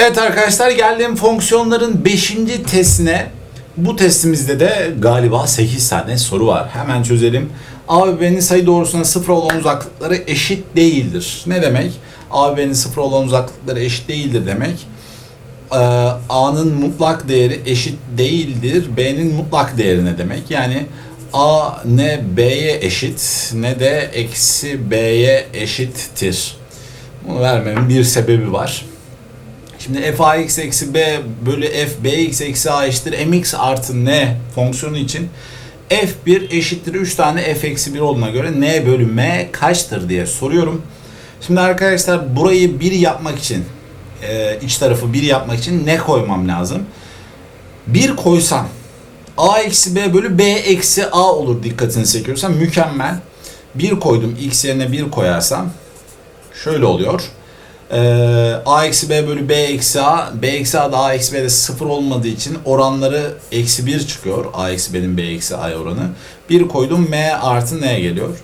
Evet arkadaşlar geldiğim fonksiyonların 5. testine bu testimizde de galiba 8 tane soru var. Hemen çözelim. A ve B'nin sayı doğrusuna sıfır olan uzaklıkları eşit değildir. Ne demek? A ve B'nin sıfır olan uzaklıkları eşit değildir demek. Ee, A'nın mutlak değeri eşit değildir. B'nin mutlak değeri ne demek? Yani A ne B'ye eşit ne de eksi B'ye eşittir. Bunu vermemin bir sebebi var. Şimdi f ax eksi b bölü f bx eksi a eşittir mx artı n fonksiyonu için f1 eşittir 3 tane f eksi 1 olduğuna göre n bölü m kaçtır diye soruyorum. Şimdi arkadaşlar burayı 1 yapmak için e, iç tarafı 1 yapmak için ne koymam lazım? 1 koysam a eksi b bölü b eksi a olur dikkatini çekiyorsam mükemmel. 1 koydum x yerine 1 koyarsam şöyle oluyor. Ee, a eksi b bölü b eksi a. b eksi a da a eksi b'de sıfır olmadığı için oranları eksi 1 çıkıyor. a eksi b'nin b eksi a oranı. 1 koydum m artı n geliyor.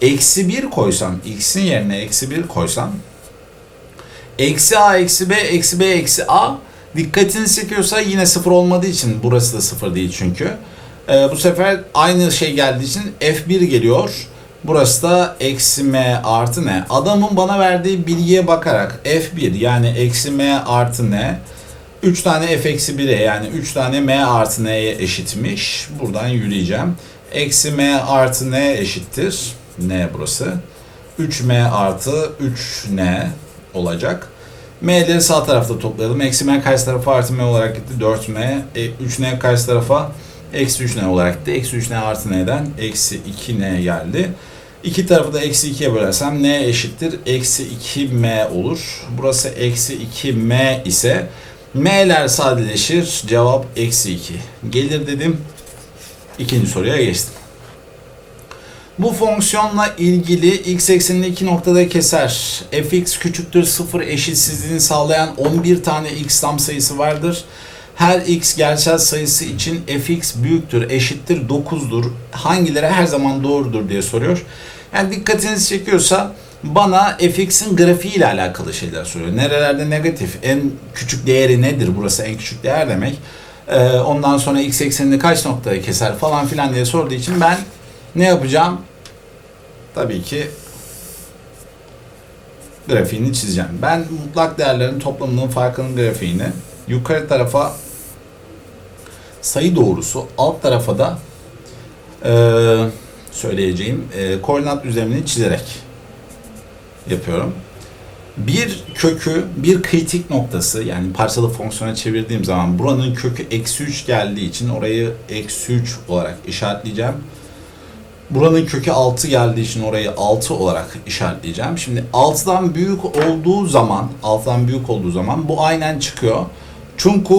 Eksi 1 koysam x'in yerine eksi 1 koysam eksi a eksi b eksi b eksi a dikkatini çekiyorsa yine sıfır olmadığı için burası da sıfır değil çünkü. Ee, bu sefer aynı şey geldiği için f1 geliyor. Burası da eksi m artı n. Adamın bana verdiği bilgiye bakarak f1 yani eksi m artı n 3 tane f eksi 1'e yani 3 tane m artı n'ye eşitmiş. Buradan yürüyeceğim. Eksi m artı n eşittir. n burası. 3m artı 3n olacak. M'leri sağ tarafta toplayalım. Eksi m karşı tarafa artı m olarak gitti. 4m. E, 3n karşı tarafa eksi 3n olarak gitti. Eksi 3n artı n'den eksi 2n geldi. İki tarafı da eksi 2'ye bölersem n eşittir. Eksi 2m olur. Burası eksi 2m ise m'ler sadeleşir. Cevap eksi 2. Gelir dedim. İkinci soruya geçtim. Bu fonksiyonla ilgili x eksenini iki noktada keser. fx küçüktür 0 eşitsizliğini sağlayan 11 tane x tam sayısı vardır. Her x gerçel sayısı için fx büyüktür, eşittir 9'dur. Hangileri her zaman doğrudur diye soruyor. Yani dikkatinizi çekiyorsa bana fx'in grafiği ile alakalı şeyler soruyor. Nerelerde negatif, en küçük değeri nedir? Burası en küçük değer demek. Ee, ondan sonra x eksenini kaç noktaya keser falan filan diye sorduğu için ben ne yapacağım? Tabii ki grafiğini çizeceğim. Ben mutlak değerlerin toplamının farkının grafiğini yukarı tarafa sayı doğrusu, alt tarafa da e, söyleyeceğim e, koordinat düzlemini çizerek yapıyorum. Bir kökü, bir kritik noktası yani parçalı fonksiyona çevirdiğim zaman buranın kökü eksi 3 geldiği için orayı eksi 3 olarak işaretleyeceğim. Buranın kökü 6 geldiği için orayı 6 olarak işaretleyeceğim. Şimdi 6'dan büyük olduğu zaman, 6'dan büyük olduğu zaman bu aynen çıkıyor. Çünkü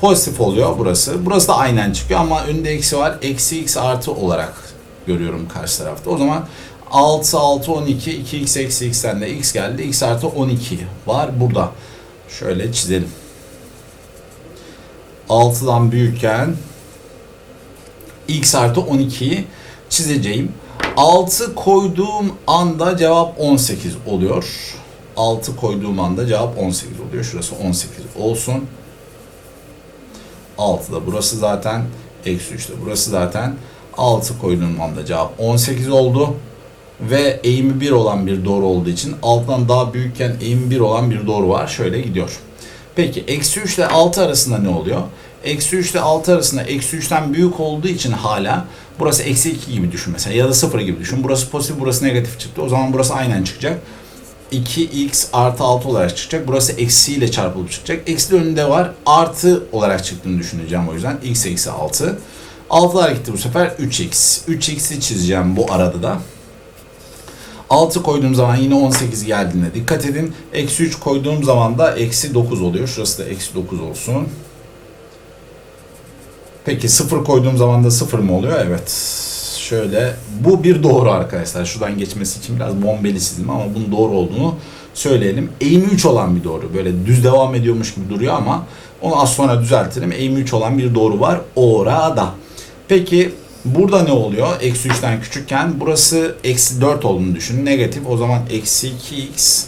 pozitif oluyor burası. Burası da aynen çıkıyor ama önünde eksi var. Eksi x artı olarak görüyorum karşı tarafta. O zaman 6, 6, 12, 2x eksi x'ten de x geldi. x artı 12 var burada. Şöyle çizelim. 6'dan büyükken x artı 12'yi çizeceğim. 6 koyduğum anda cevap 18 oluyor. 6 koyduğum anda cevap 18 oluyor. Şurası 18 olsun. 6 da burası zaten. Eksi 3 de burası zaten. 6 koyduğum anda cevap 18 oldu. Ve eğimi 1 olan bir doğru olduğu için alttan daha büyükken eğimi 1 olan bir doğru var. Şöyle gidiyor. Peki eksi 3 ile 6 arasında ne oluyor? Eksi 3 ile 6 arasında eksi 3'ten büyük olduğu için hala burası eksi 2 gibi düşün mesela ya da 0 gibi düşün. Burası pozitif burası negatif çıktı. O zaman burası aynen çıkacak. 2x artı 6 olarak çıkacak. Burası eksiyle çarpılıp çıkacak. Eksi de önünde var. Artı olarak çıktığını düşüneceğim o yüzden. x eksi 6. 6'lar gitti bu sefer 3x. 3x'i çizeceğim bu arada da. 6 koyduğum zaman yine 18 geldiğine dikkat edin. Eksi 3 koyduğum zaman da eksi 9 oluyor. Şurası da eksi 9 olsun. Peki 0 koyduğum zaman da 0 mı oluyor? Evet. Şöyle bu bir doğru arkadaşlar. Şuradan geçmesi için biraz bombeli çizdim ama bunun doğru olduğunu söyleyelim. Eğimi 3 olan bir doğru. Böyle düz devam ediyormuş gibi duruyor ama onu az sonra düzeltirim. Eğimi 3 olan bir doğru var orada. Peki burada ne oluyor? Eksi 3'ten küçükken burası eksi 4 olduğunu düşünün. Negatif o zaman eksi 2x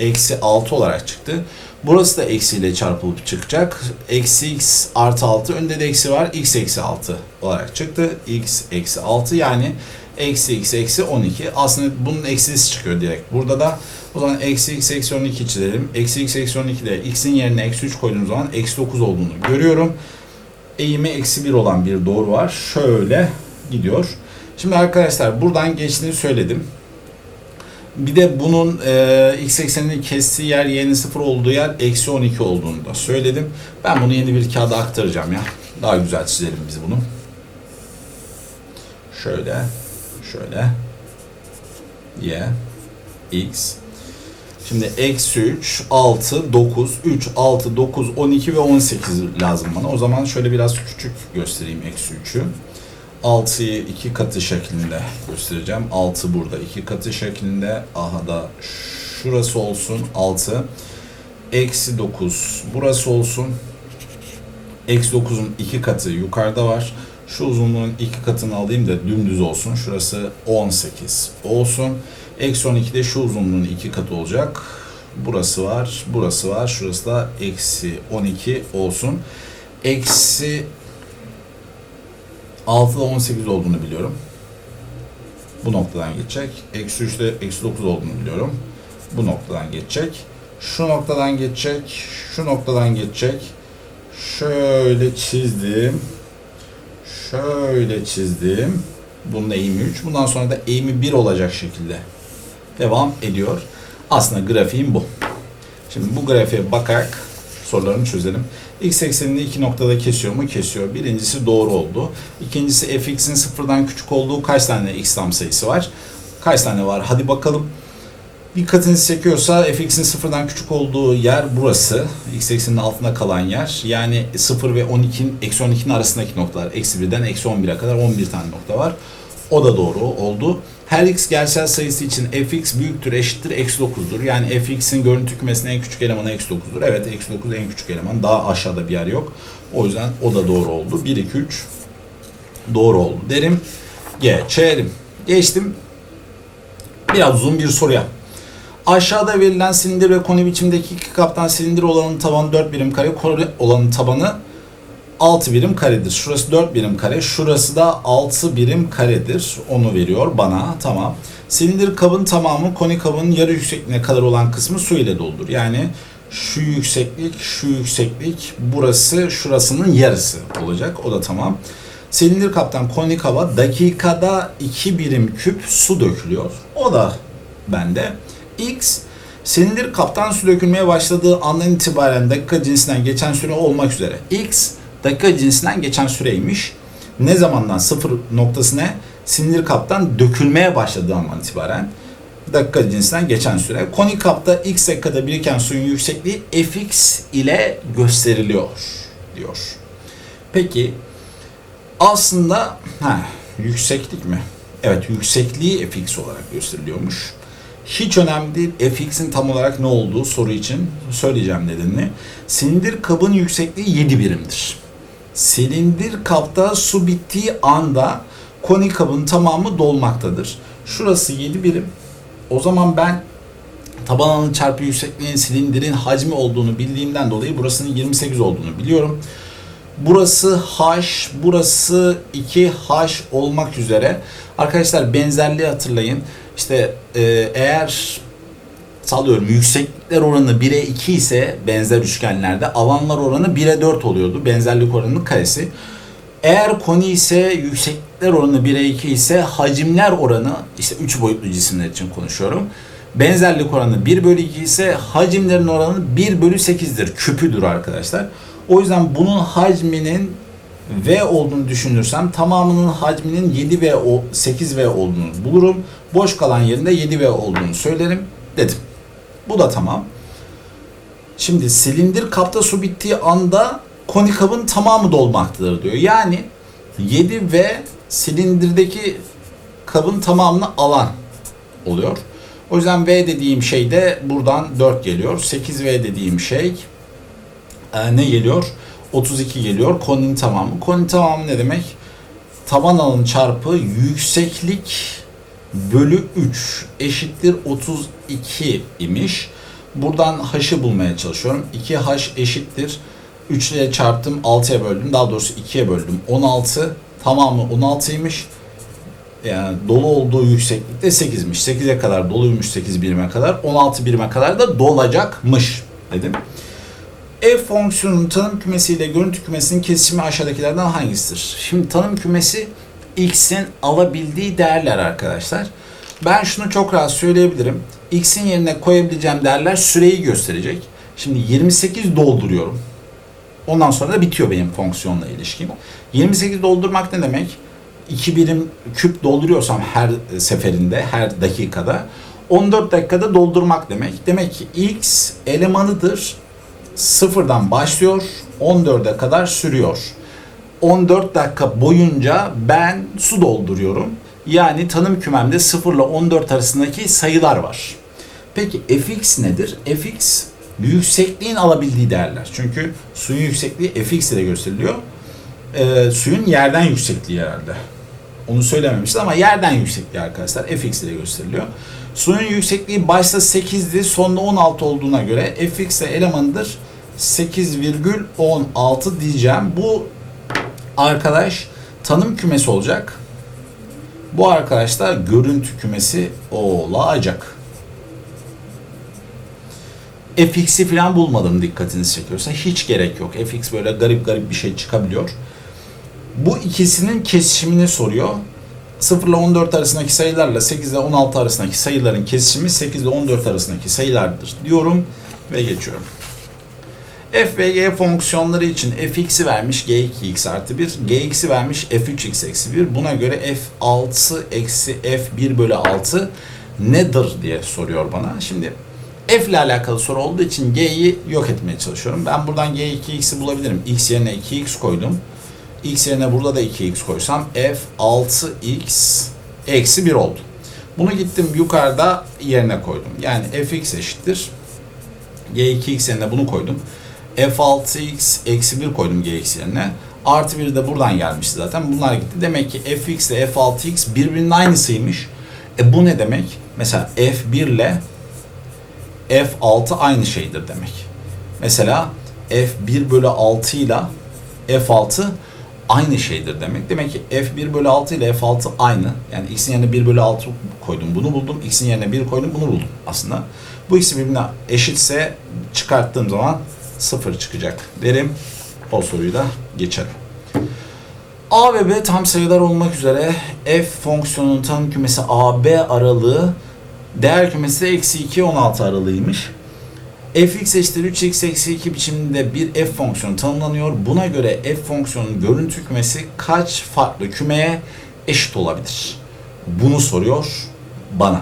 eksi 6 olarak çıktı. Burası da eksiyle çarpılıp çıkacak. Eksi x artı 6 önde de eksi var. x eksi 6 olarak çıktı. x eksi 6 yani eksi x eksi 12. Aslında bunun eksisi çıkıyor direkt. Burada da o zaman eksi x eksi 12 çizelim. Eksi x eksi 12 de x'in yerine eksi 3 koyduğum zaman eksi 9 olduğunu görüyorum. Eğimi eksi 1 olan bir doğru var. Şöyle gidiyor. Şimdi arkadaşlar buradan geçtiğini söyledim. Bir de bunun e, x ekseninin kestiği yer y'nin 0 olduğu yer eksi 12 olduğunu da söyledim. Ben bunu yeni bir kağıda aktaracağım ya. Daha güzel çizelim biz bunu. Şöyle. Şöyle. Y. X. Şimdi eksi 3, 6, 9, 3, 6, 9, 12 ve 18 lazım bana. O zaman şöyle biraz küçük göstereyim eksi 3'ü. 6'yı 2 katı şeklinde göstereceğim. 6 burada 2 katı şeklinde. Aha da şurası olsun 6. Eksi 9 burası olsun. Eksi 9'un 2 katı yukarıda var. Şu uzunluğun 2 katını alayım da dümdüz olsun. Şurası 18 olsun. Eksi 12 de şu uzunluğun 2 katı olacak. Burası var, burası var. Şurası da eksi 12 olsun. Eksi 6'da 18 olduğunu biliyorum. Bu noktadan geçecek. Eksi 3'te eksi 9 olduğunu biliyorum. Bu noktadan geçecek. Şu noktadan geçecek. Şu noktadan geçecek. Şöyle çizdim. Şöyle çizdim. Bunun eğimi 3. Bundan sonra da eğimi 1 olacak şekilde devam ediyor. Aslında grafiğim bu. Şimdi bu grafiğe bakarak sorularını çözelim. X eksenini iki noktada kesiyor mu? Kesiyor. Birincisi doğru oldu. İkincisi fx'in sıfırdan küçük olduğu kaç tane x tam sayısı var? Kaç tane var? Hadi bakalım. Dikkatinizi çekiyorsa fx'in sıfırdan küçük olduğu yer burası. X ekseninin altında kalan yer. Yani 0 ve 12'nin eksi 12'nin arasındaki noktalar. Eksi 1'den eksi 11'e kadar 11 tane nokta var. O da doğru oldu. Her x gerçel sayısı için fx büyüktür eşittir eksi 9'dur. Yani fx'in görüntü kümesinin en küçük elemanı eksi 9'dur. Evet eksi 9 en küçük eleman. Daha aşağıda bir yer yok. O yüzden o da doğru oldu. 1, 2, 3 doğru oldu derim. Geçelim. Geçtim. Biraz uzun bir soruya. Aşağıda verilen silindir ve koni biçimdeki iki kaptan silindir olanın tabanı 4 birim kare, koni olanın tabanı 6 birim karedir. Şurası 4 birim kare. Şurası da 6 birim karedir. Onu veriyor bana. Tamam. Silindir kabın tamamı koni kabının yarı yüksekliğine kadar olan kısmı su ile doldur. Yani şu yükseklik, şu yükseklik, burası şurasının yarısı olacak. O da tamam. Silindir kaptan koni kaba dakikada 2 birim küp su dökülüyor. O da bende. X silindir kaptan su dökülmeye başladığı andan itibaren dakika cinsinden geçen süre olmak üzere. X dakika cinsinden geçen süreymiş. Ne zamandan sıfır noktası ne? Sinir kaptan dökülmeye başladığı andan itibaren dakika cinsinden geçen süre. Konik kapta x dakikada biriken suyun yüksekliği fx ile gösteriliyor diyor. Peki aslında ha, yükseklik mi? Evet yüksekliği fx olarak gösteriliyormuş. Hiç önemli değil fx'in tam olarak ne olduğu soru için söyleyeceğim nedenini. Silindir kabın yüksekliği 7 birimdir. Silindir kapta su bittiği anda koni kabın tamamı dolmaktadır. Şurası 7 birim. O zaman ben taban çarpı yüksekliğin silindirin hacmi olduğunu bildiğimden dolayı burasının 28 olduğunu biliyorum. Burası H, burası 2H olmak üzere. Arkadaşlar benzerliği hatırlayın. İşte e, eğer sallıyorum yükseklikler oranı 1'e 2 ise benzer üçgenlerde alanlar oranı 1'e 4 oluyordu. Benzerlik oranının karesi. Eğer koni ise yükseklikler oranı 1'e 2 ise hacimler oranı işte 3 boyutlu cisimler için konuşuyorum. Benzerlik oranı 1 bölü 2 ise hacimlerin oranı 1 bölü 8'dir. Küpüdür arkadaşlar. O yüzden bunun hacminin V olduğunu düşünürsem tamamının hacminin 7V, 8V olduğunu bulurum. Boş kalan yerinde 7V olduğunu söylerim dedim. Bu da tamam. Şimdi silindir kapta su bittiği anda koni kabın tamamı dolmaktadır diyor. Yani 7V silindirdeki kabın tamamını alan oluyor. O yüzden V dediğim şey de buradan 4 geliyor. 8V dediğim şey e, ne geliyor? 32 geliyor. Koninin tamamı. Koninin tamamı ne demek? Taban alanı çarpı yükseklik bölü 3 eşittir 32 imiş. Buradan h'ı bulmaya çalışıyorum. 2h eşittir. 3 ile çarptım 6'ya böldüm. Daha doğrusu 2'ye böldüm. 16 tamamı 16'ymış. Yani dolu olduğu yükseklikte 8'miş. 8'e kadar doluymuş 8 birime kadar. 16 birime kadar da dolacakmış dedim. F fonksiyonunun tanım kümesi ile görüntü kümesinin kesişimi aşağıdakilerden hangisidir? Şimdi tanım kümesi x'in alabildiği değerler arkadaşlar. Ben şunu çok rahat söyleyebilirim. x'in yerine koyabileceğim değerler süreyi gösterecek. Şimdi 28 dolduruyorum. Ondan sonra da bitiyor benim fonksiyonla ilişkim. 28 doldurmak ne demek? 2 birim küp dolduruyorsam her seferinde, her dakikada 14 dakikada doldurmak demek. Demek ki x elemanıdır. Sıfırdan başlıyor, 14'e kadar sürüyor. 14 dakika boyunca ben su dolduruyorum. Yani tanım kümemde 0 ile 14 arasındaki sayılar var. Peki fx nedir? fx yüksekliğin alabildiği değerler. Çünkü suyun yüksekliği fx ile gösteriliyor. Ee, suyun yerden yüksekliği herhalde. Onu söylememiştim ama yerden yüksekliği arkadaşlar fx ile gösteriliyor. Suyun yüksekliği başta 8'di, sonunda 16 olduğuna göre fx de elemanıdır 8,16 diyeceğim. Bu arkadaş tanım kümesi olacak. Bu arkadaşlar görüntü kümesi olacak. fx'i falan bulmadım dikkatinizi çekiyorsa. Hiç gerek yok. fx böyle garip garip bir şey çıkabiliyor. Bu ikisinin kesişimini soruyor. 0 ile 14 arasındaki sayılarla 8 ile 16 arasındaki sayıların kesişimi 8 ile 14 arasındaki sayılardır diyorum ve geçiyorum. F ve g fonksiyonları için fx'i vermiş g2x artı 1, gx'i vermiş f3x eksi 1. Buna göre f6 eksi f1 bölü 6 nedir diye soruyor bana. Şimdi f ile alakalı soru olduğu için g'yi yok etmeye çalışıyorum. Ben buradan g2x'i bulabilirim. x yerine 2x koydum. x yerine burada da 2x koysam f 6x eksi 1 oldu. Bunu gittim yukarıda yerine koydum. Yani fx eşittir. g2x yerine bunu koydum. F6x eksi 1 koydum gx yerine. Artı 1 de buradan gelmişti zaten. Bunlar gitti. Demek ki fx ile f6x birbirinin aynısıymış. E bu ne demek? Mesela f1 ile f6 aynı şeydir demek. Mesela f1 bölü 6 ile f6 aynı şeydir demek. Demek ki f1 bölü 6 ile f6 aynı. Yani x'in yerine 1 bölü 6 koydum bunu buldum. x'in yerine 1 koydum bunu buldum aslında. Bu ikisi birbirine eşitse çıkarttığım zaman 0 çıkacak derim. O soruyu da geçelim. A ve B tam sayılar olmak üzere f fonksiyonunun tanım kümesi AB aralığı değer kümesi eksi 2 16 aralığıymış. fx eşittir 3x eksi 2 biçiminde bir f fonksiyonu tanımlanıyor. Buna göre f fonksiyonunun görüntü kümesi kaç farklı kümeye eşit olabilir? Bunu soruyor bana.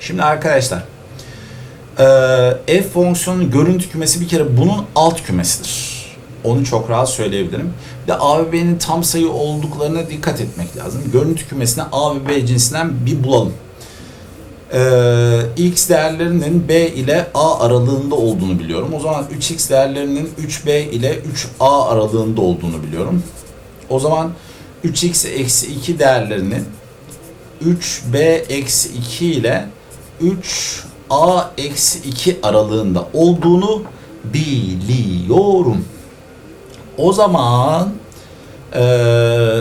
Şimdi arkadaşlar f fonksiyonunun görüntü kümesi bir kere bunun alt kümesidir. Onu çok rahat söyleyebilirim. Bir de A ve B'nin tam sayı olduklarına dikkat etmek lazım. Görüntü kümesine A ve B cinsinden bir bulalım e, x değerlerinin b ile a aralığında olduğunu biliyorum. O zaman 3x değerlerinin 3b ile 3a aralığında olduğunu biliyorum. O zaman 3x eksi 2 değerlerinin 3b eksi 2 ile 3a eksi 2 aralığında olduğunu biliyorum. O zaman ee,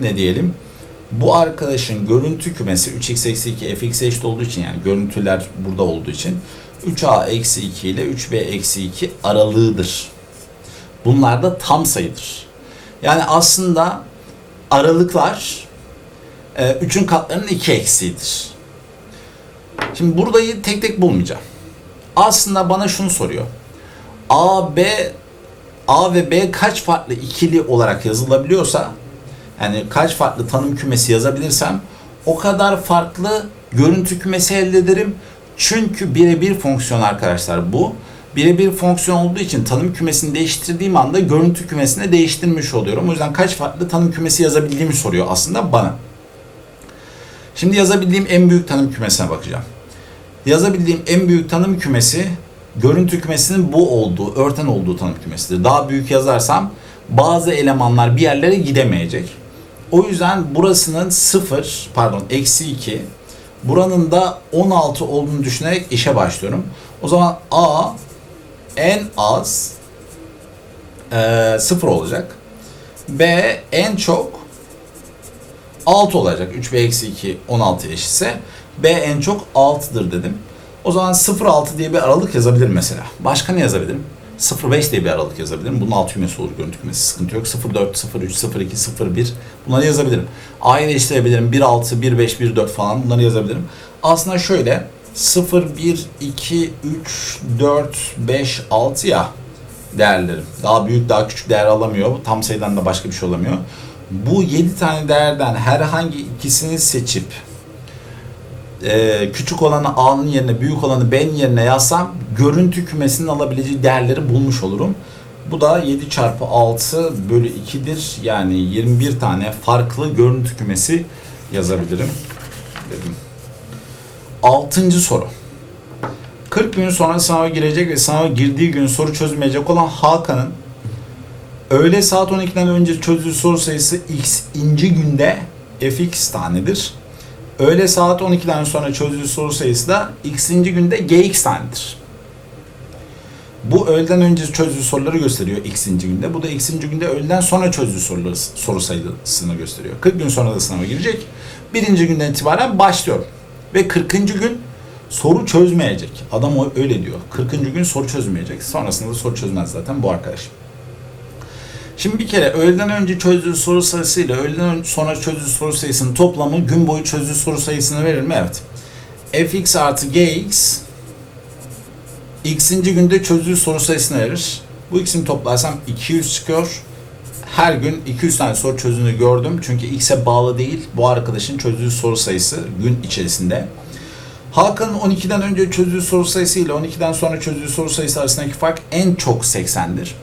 ne diyelim? bu arkadaşın görüntü kümesi 3x eksi 2 fx eşit olduğu için yani görüntüler burada olduğu için 3a eksi 2 ile 3b eksi 2 aralığıdır. Bunlar da tam sayıdır. Yani aslında aralıklar 3'ün e, katlarının 2 eksiğidir. Şimdi buradayı tek tek bulmayacağım. Aslında bana şunu soruyor. A, B, A ve B kaç farklı ikili olarak yazılabiliyorsa yani kaç farklı tanım kümesi yazabilirsem o kadar farklı görüntü kümesi elde ederim. Çünkü birebir fonksiyon arkadaşlar bu. Birebir fonksiyon olduğu için tanım kümesini değiştirdiğim anda görüntü kümesini değiştirmiş oluyorum. O yüzden kaç farklı tanım kümesi yazabildiğimi soruyor aslında bana. Şimdi yazabildiğim en büyük tanım kümesine bakacağım. Yazabildiğim en büyük tanım kümesi görüntü kümesinin bu olduğu, örten olduğu tanım kümesidir. Daha büyük yazarsam bazı elemanlar bir yerlere gidemeyecek. O yüzden burasının 0 pardon eksi 2 Buranın da 16 olduğunu düşünerek işe başlıyorum. O zaman A en az e, 0 olacak. B en çok 6 olacak. 3B eksi 2 16 eşitse B en çok 6'dır dedim. O zaman 0-6 diye bir aralık yazabilirim mesela. Başka ne yazabilirim? 0-5 diye bir aralık yazabilirim. Bunun alt kümesi olur görüntü kümesi sıkıntı yok. 0-4, 0-3, 0-2, 0-1 bunları yazabilirim. A'yı değiştirebilirim. 1-6, 1-5, 1-4 falan bunları yazabilirim. Aslında şöyle 0, 1, 2, 3, 4, 5, 6 ya değerlerim. Daha büyük daha küçük değer alamıyor. Tam sayıdan da başka bir şey olamıyor. Bu 7 tane değerden herhangi ikisini seçip e, küçük olanı A'nın yerine büyük olanı B'nin yerine yazsam görüntü kümesinin alabileceği değerleri bulmuş olurum. Bu da 7 çarpı 6 bölü 2'dir. Yani 21 tane farklı görüntü kümesi yazabilirim. Dedim. Altıncı soru. 40 gün sonra sınava girecek ve sınava girdiği gün soru çözmeyecek olan Hakan'ın öğle saat 12'den önce çözdüğü soru sayısı x inci günde fx tanedir. Öğle saat 12'den sonra çözdüğü soru sayısı da x'inci günde gx tanedir. Bu öğleden önce çözdüğü soruları gösteriyor x'inci günde. Bu da x'inci günde öğleden sonra çözdüğü soruları, soru sayısını gösteriyor. 40 gün sonra da sınava girecek. Birinci günden itibaren başlıyorum. Ve 40. gün soru çözmeyecek. Adam öyle diyor. 40. gün soru çözmeyecek. Sonrasında da soru çözmez zaten bu arkadaş. Şimdi bir kere öğleden önce çözdüğü soru sayısıyla öğleden sonra çözdüğü soru sayısının toplamı gün boyu çözdüğü soru sayısını verir mi? Evet. fx artı gx x'inci günde çözdüğü soru sayısını verir. Bu ikisini toplarsam 200 çıkıyor. Her gün 200 tane soru çözdüğünü gördüm. Çünkü x'e bağlı değil. Bu arkadaşın çözdüğü soru sayısı gün içerisinde. Hakan'ın 12'den önce çözdüğü soru sayısı ile 12'den sonra çözdüğü soru sayısı arasındaki fark en çok 80'dir.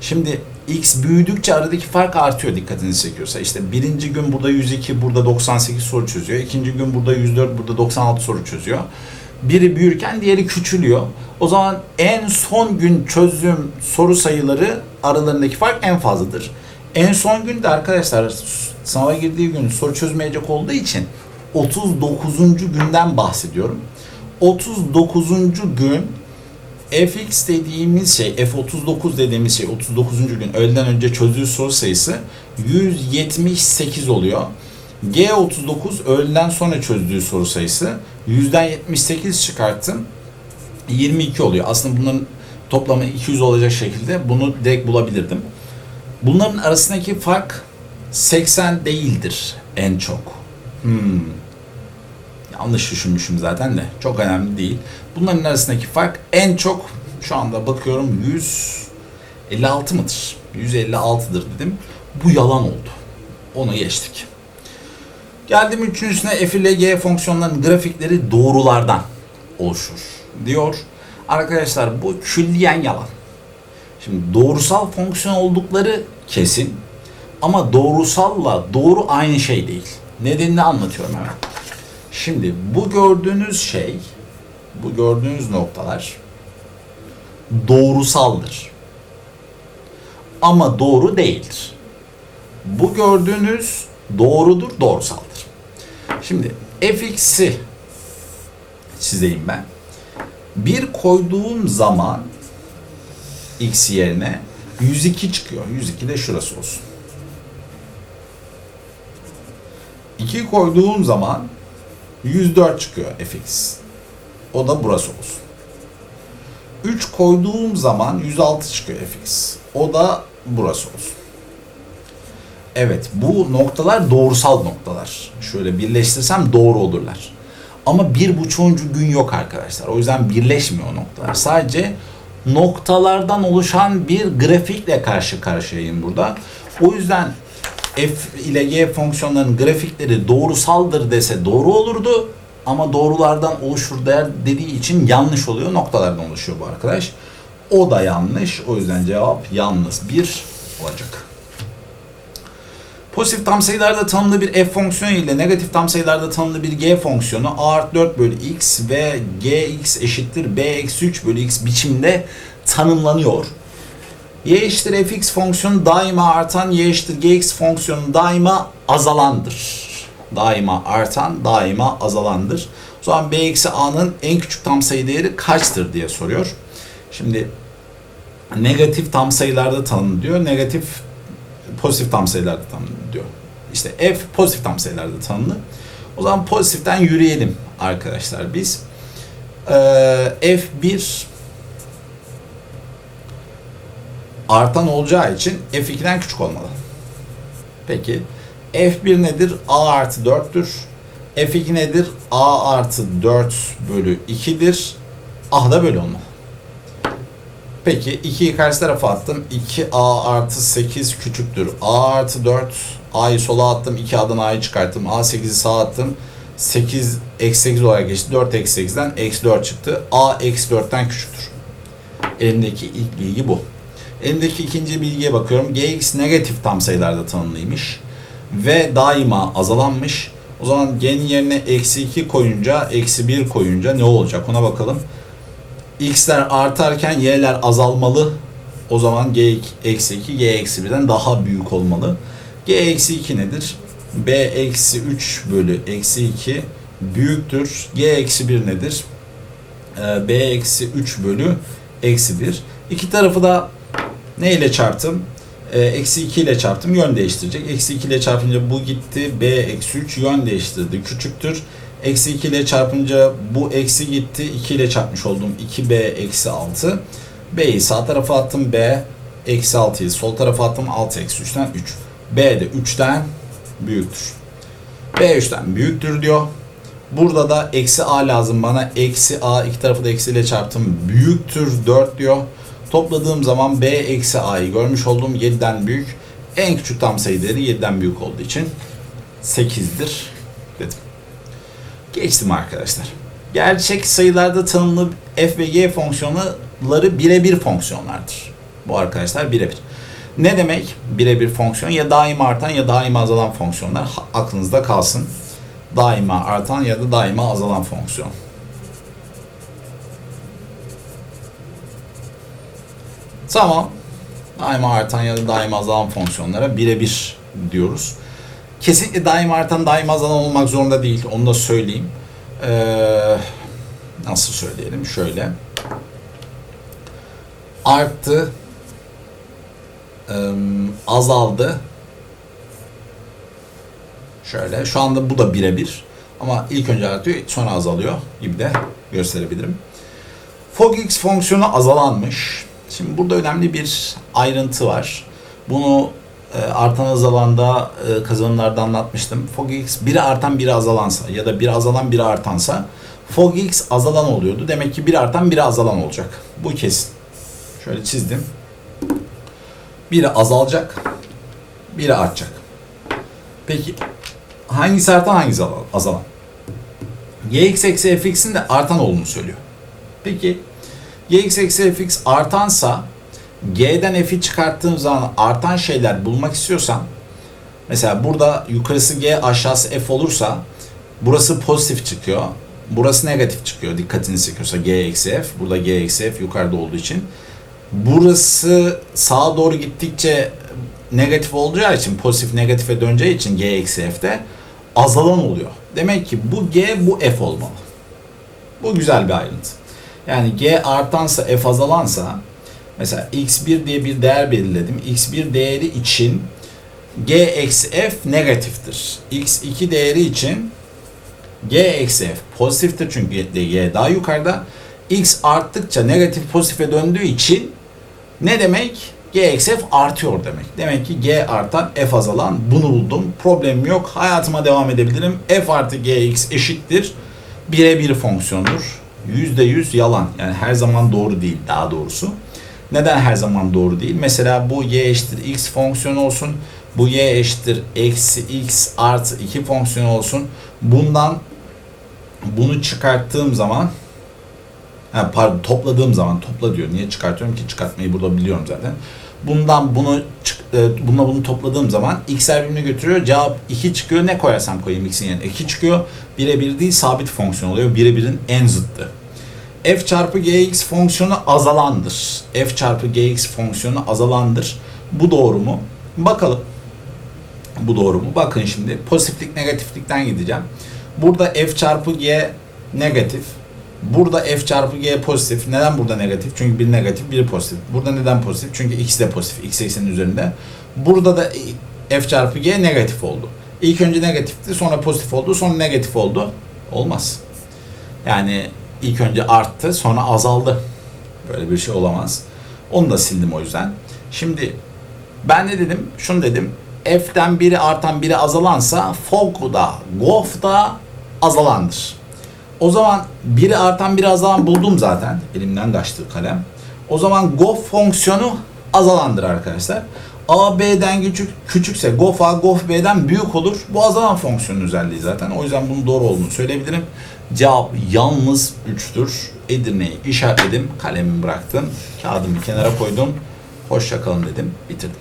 Şimdi x büyüdükçe aradaki fark artıyor dikkatinizi çekiyorsa. İşte birinci gün burada 102, burada 98 soru çözüyor. İkinci gün burada 104, burada 96 soru çözüyor. Biri büyürken diğeri küçülüyor. O zaman en son gün çözdüğüm soru sayıları aralarındaki fark en fazladır. En son günde arkadaşlar sınava girdiği gün soru çözmeyecek olduğu için 39. günden bahsediyorum. 39. gün fx dediğimiz şey, f39 dediğimiz şey 39. gün öğleden önce çözdüğü soru sayısı 178 oluyor. G39 öğleden sonra çözdüğü soru sayısı. Yüzden 78 çıkarttım. 22 oluyor. Aslında bunların toplamı 200 olacak şekilde bunu direkt bulabilirdim. Bunların arasındaki fark 80 değildir en çok. Hmm. Yanlış düşünmüşüm zaten de. Çok önemli değil. Bunların arasındaki fark en çok şu anda bakıyorum 156 mıdır? 156'dır dedim. Bu yalan oldu. Onu geçtik. Geldim üçüncüsüne f ile g fonksiyonlarının grafikleri doğrulardan oluşur diyor. Arkadaşlar bu külliyen yalan. Şimdi doğrusal fonksiyon oldukları kesin. Ama doğrusalla doğru aynı şey değil. Nedenini anlatıyorum hemen. Şimdi bu gördüğünüz şey, bu gördüğünüz noktalar doğrusaldır. Ama doğru değildir. Bu gördüğünüz doğrudur, doğrusaldır. Şimdi fx'i çizeyim ben. Bir koyduğum zaman x yerine 102 çıkıyor. 102 de şurası olsun. 2 koyduğum zaman 104 çıkıyor fx. O da burası olsun. 3 koyduğum zaman 106 çıkıyor fx. O da burası olsun. Evet bu noktalar doğrusal noktalar. Şöyle birleştirsem doğru olurlar. Ama bir buçuğuncu gün yok arkadaşlar. O yüzden birleşmiyor noktalar. Sadece noktalardan oluşan bir grafikle karşı karşıyayım burada. O yüzden f ile g fonksiyonlarının grafikleri doğrusaldır dese doğru olurdu. Ama doğrulardan oluşur der dediği için yanlış oluyor. Noktalardan oluşuyor bu arkadaş. O da yanlış. O yüzden cevap yalnız bir olacak. Pozitif tam sayılarda tanımlı bir f fonksiyonu ile negatif tam sayılarda tanımlı bir g fonksiyonu a artı 4 bölü x ve gx eşittir b eksi 3 bölü x biçimde tanımlanıyor. Y eşittir fx fonksiyonu daima artan, y eşittir gx fonksiyonu daima azalandır. daima artan, daima azalandır. O zaman b eksi a'nın en küçük tam sayı değeri kaçtır diye soruyor. Şimdi negatif tam sayılarda tanımlı diyor. Negatif pozitif tam sayılarda tanımlı diyor. İşte f pozitif tam sayılarda tanımlı. O zaman pozitiften yürüyelim arkadaşlar biz. Ee, f1 artan olacağı için f2'den küçük olmalı. Peki f1 nedir? a artı 4'tür. f2 nedir? a artı 4 bölü 2'dir. a da böyle olmalı. Peki 2'yi karşı tarafa attım. 2a artı 8 küçüktür. a artı 4. a'yı sola attım. 2a'dan a'yı çıkarttım. a 8'i sağa attım. 8 eksi 8 olarak geçti. 4 eksi 8'den eksi 4 çıktı. a eksi 4'ten küçüktür. Elimdeki ilk bilgi bu. Elimdeki ikinci bilgiye bakıyorum. gx negatif tam sayılarda tanımlıymış. Ve daima azalanmış. O zaman g'nin yerine eksi 2 koyunca, eksi 1 koyunca ne olacak ona bakalım. x'ler artarken y'ler azalmalı. O zaman g eksi 2, g eksi 1'den daha büyük olmalı. g eksi 2 nedir? b eksi 3 bölü eksi 2 büyüktür. g eksi 1 nedir? Ee, b eksi 3 bölü eksi 1. İki tarafı da ne ile çarptım? Ee, eksi 2 ile çarptım. Yön değiştirecek. Eksi 2 ile çarpınca bu gitti. B eksi 3 yön değiştirdi. Küçüktür. Eksi 2 ile çarpınca bu eksi gitti. 2 ile çarpmış oldum. 2B eksi 6. B'yi sağ tarafa attım. B eksi 6'yı sol tarafa attım. 6 eksi 3'ten 3. B de 3'ten büyüktür. B 3'ten büyüktür diyor. Burada da eksi A lazım bana. Eksi A iki tarafı da eksiyle çarptım. Büyüktür 4 diyor. Topladığım zaman B eksi A'yı görmüş oldum. 7'den büyük. En küçük tam sayı değeri 7'den büyük olduğu için 8'dir dedim. Geçtim arkadaşlar. Gerçek sayılarda tanımlı f ve g fonksiyonları birebir fonksiyonlardır. Bu arkadaşlar birebir. Ne demek birebir fonksiyon? Ya daima artan ya daima azalan fonksiyonlar. Aklınızda kalsın. Daima artan ya da daima azalan fonksiyon. Tamam. Daima artan ya da daima azalan fonksiyonlara birebir diyoruz. Kesinlikle daima artan, daima azalan olmak zorunda değil. Onu da söyleyeyim. Ee, nasıl söyleyelim? Şöyle. Arttı. ım, azaldı. Şöyle. Şu anda bu da birebir. Ama ilk önce artıyor, sonra azalıyor gibi de gösterebilirim. Fogx fonksiyonu azalanmış. Şimdi burada önemli bir ayrıntı var. Bunu e, artan azalanda e, kazanımlarda anlatmıştım. Fogx biri artan biri azalansa ya da biri azalan biri artansa Fogx azalan oluyordu. Demek ki biri artan biri azalan olacak. Bu kesin. Şöyle çizdim. Biri azalacak, biri artacak. Peki hangisi artan hangisi azalan? gx eksi fx'in de artan olduğunu söylüyor. Peki gx eksi fx artansa g'den f'i çıkarttığım zaman artan şeyler bulmak istiyorsam mesela burada yukarısı g aşağısı f olursa burası pozitif çıkıyor. Burası negatif çıkıyor. Dikkatinizi çekiyorsa g eksi f. Burada g eksi f yukarıda olduğu için. Burası sağa doğru gittikçe negatif olacağı için pozitif negatife döneceği için g eksi f'de azalan oluyor. Demek ki bu g bu f olmalı. Bu güzel bir ayrıntı. Yani g artansa f azalansa mesela x1 diye bir değer belirledim. x1 değeri için g eksi f negatiftir. x2 değeri için g eksi f pozitiftir çünkü g daha yukarıda. x arttıkça negatif pozitife döndüğü için ne demek? G eksi f artıyor demek. Demek ki G artan F azalan bunu buldum. Problemim yok. Hayatıma devam edebilirim. F artı Gx eşittir. Birebir fonksiyondur. %100 yalan. Yani her zaman doğru değil daha doğrusu. Neden her zaman doğru değil? Mesela bu y eşittir x fonksiyonu olsun. Bu y eşittir eksi x artı 2 fonksiyonu olsun. Bundan bunu çıkarttığım zaman Ha, pardon topladığım zaman topla diyor. Niye çıkartıyorum ki? Çıkartmayı burada biliyorum zaten. Bundan bunu çık- e, bununla bunu topladığım zaman x'ler birbirine götürüyor. Cevap 2 çıkıyor. Ne koyarsam koyayım x'in yerine 2 çıkıyor. Birebir değil sabit fonksiyon oluyor. Birebirin en zıttı. f çarpı gx fonksiyonu azalandır. f çarpı gx fonksiyonu azalandır. Bu doğru mu? Bakalım. Bu doğru mu? Bakın şimdi pozitiflik negatiflikten gideceğim. Burada f çarpı g negatif. Burada f çarpı g pozitif. Neden burada negatif? Çünkü bir negatif, biri pozitif. Burada neden pozitif? Çünkü ikisi de pozitif. x eksenin üzerinde. Burada da f çarpı g negatif oldu. İlk önce negatifti, sonra pozitif oldu, sonra negatif oldu. Olmaz. Yani ilk önce arttı, sonra azaldı. Böyle bir şey olamaz. Onu da sildim o yüzden. Şimdi ben ne dedim? Şunu dedim. F'den biri artan biri azalansa fog da gof da azalandır. O zaman biri artan biri azalan buldum zaten. Elimden kaçtı kalem. O zaman gof fonksiyonu azalandır arkadaşlar. A B'den küçük küçükse gof A gof B'den büyük olur. Bu azalan fonksiyonun özelliği zaten. O yüzden bunun doğru olduğunu söyleyebilirim. Cevap yalnız 3'tür. Edirne'yi işaretledim. Kalemimi bıraktım. Kağıdımı kenara koydum. Hoşça kalın dedim. Bitirdim.